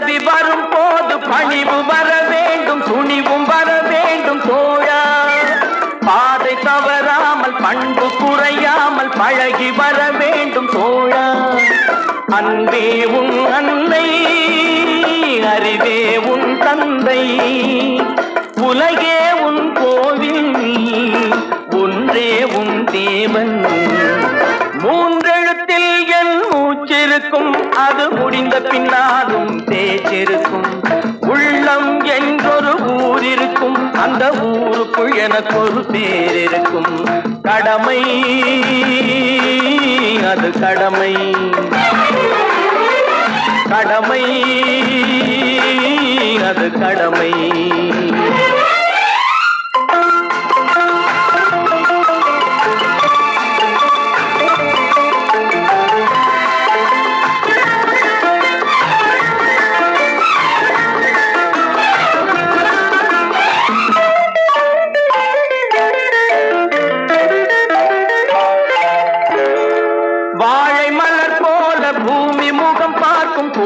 பதவி வரும் போது பணிவு வர வேண்டும் துணிவும் வர வேண்டும் தோழா. பாதை தவறாமல் பண்பு குறையாமல் பழகி வர வேண்டும் தோழா. அன்பே உன் அன்னை அறிவே உன் தந்தை. உலகே உன் கோவில் ஒன்றே உன் தேவன். மூன்றெழுத்தில் என் மூச்சிருக்கும் அது முடிந்த பின்னாலும் பேச்சிருக்கும் உள்ளம் என்றொரு ஊர் இருக்கும் அந்த ஊருக்குள் எனக்கு ஒரு பேர் இருக்கும் கடமை அது கடமை. கடமை அது கடமை.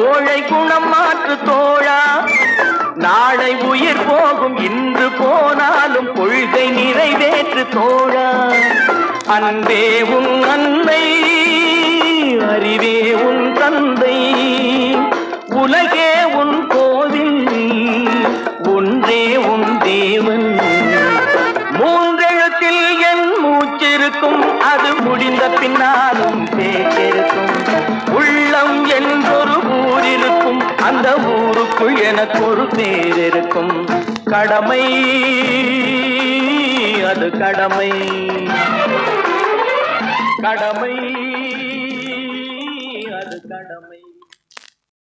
பார்க்கும் குணம் மாற்று தோழா. நாளை உயிர் போகும் இன்று போனாலும் கொள்கை நிறைவேற்று தோழா. அன்பே உன் அன்னை அறிவே உன் தந்தை. உலகே உன் கோவில் ஒன்றே உன் தேவன். மூன்றெழுத்தில் என் மூச்சிருக்கும் அது முடிந்த பின்னாலும் பேச்சிருக்கும். அந்த ஊருக்குள் எனக்கு ஒரு பேர் இருக்கும். கடமை அது கடமை. கடமை அது கடமை.